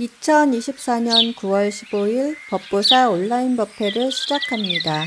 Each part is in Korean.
2024년 9월 15일 법보사 온라인 법회를 시작합니다.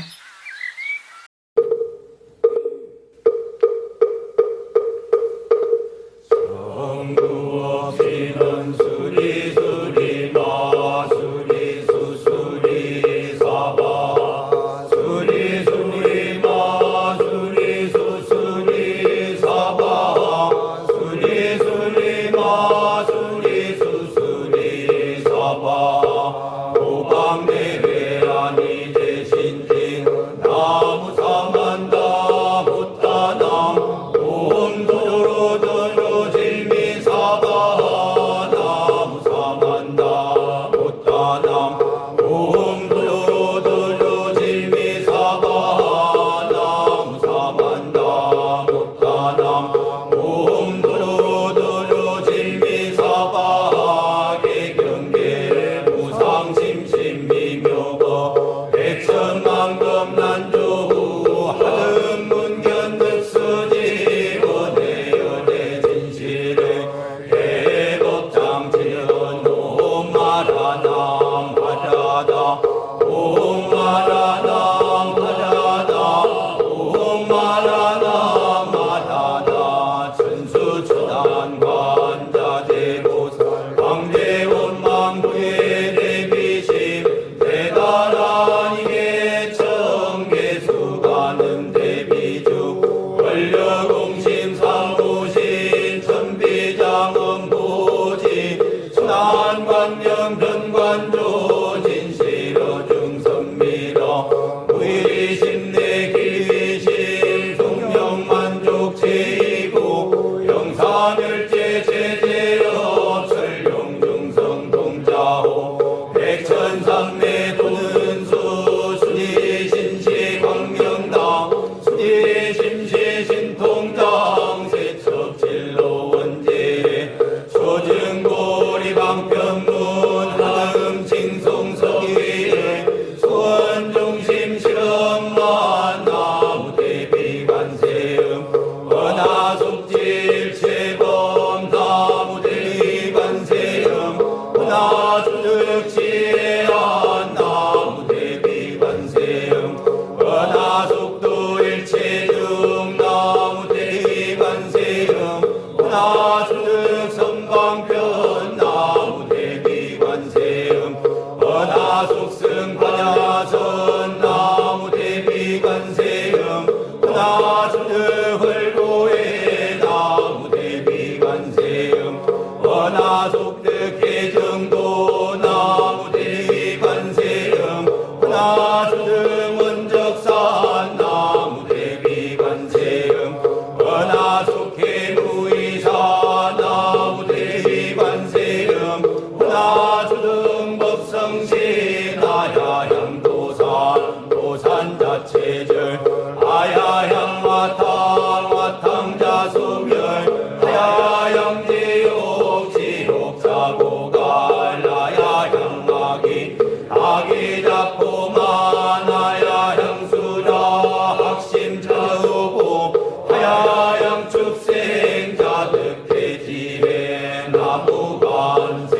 one.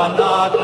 가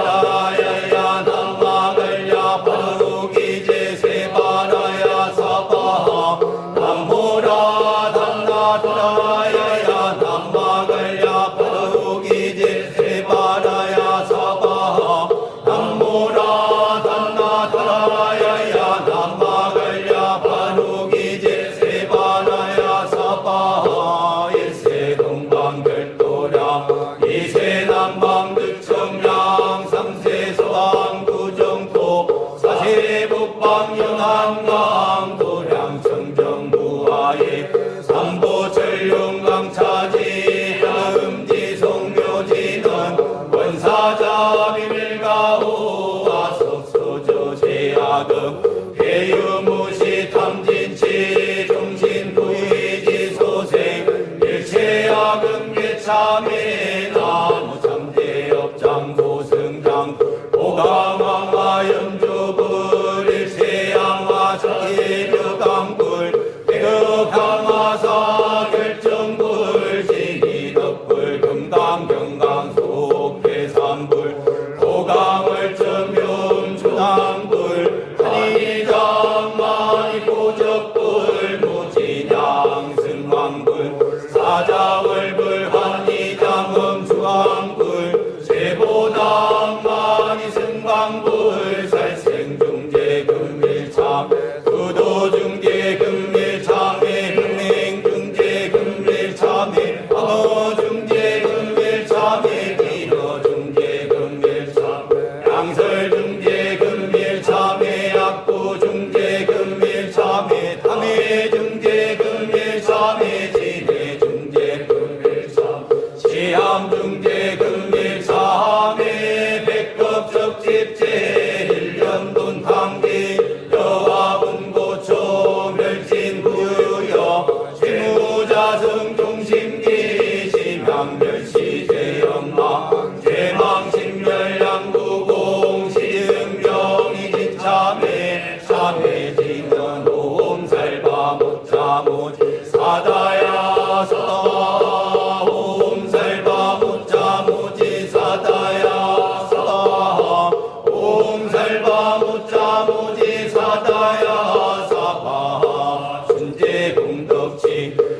E aí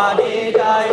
Adonai.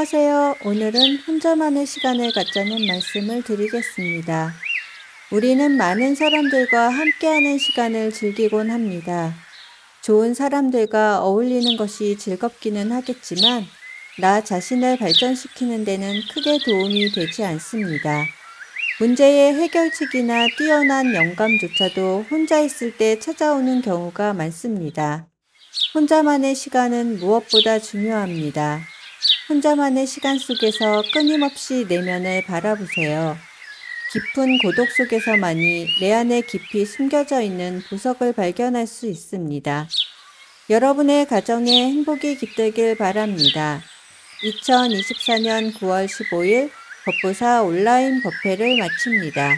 안녕하세요. 오늘은 혼자만의 시간을 갖자는 말씀을 드리겠습니다. 우리는 많은 사람들과 함께하는 시간을 즐기곤 합니다. 좋은 사람들과 어울리는 것이 즐겁기는 하겠지만, 나 자신을 발전시키는 데는 크게 도움이 되지 않습니다. 문제의 해결책이나 뛰어난 영감조차도 혼자 있을 때 찾아오는 경우가 많습니다. 혼자만의 시간은 무엇보다 중요합니다. 혼자만의 시간 속에서 끊임없이 내면을 바라보세요. 깊은 고독 속에서만이 내 안에 깊이 숨겨져 있는 보석을 발견할 수 있습니다. 여러분의 가정에 행복이 깃들길 바랍니다. 2024년 9월 15일 법부사 온라인 법회를 마칩니다.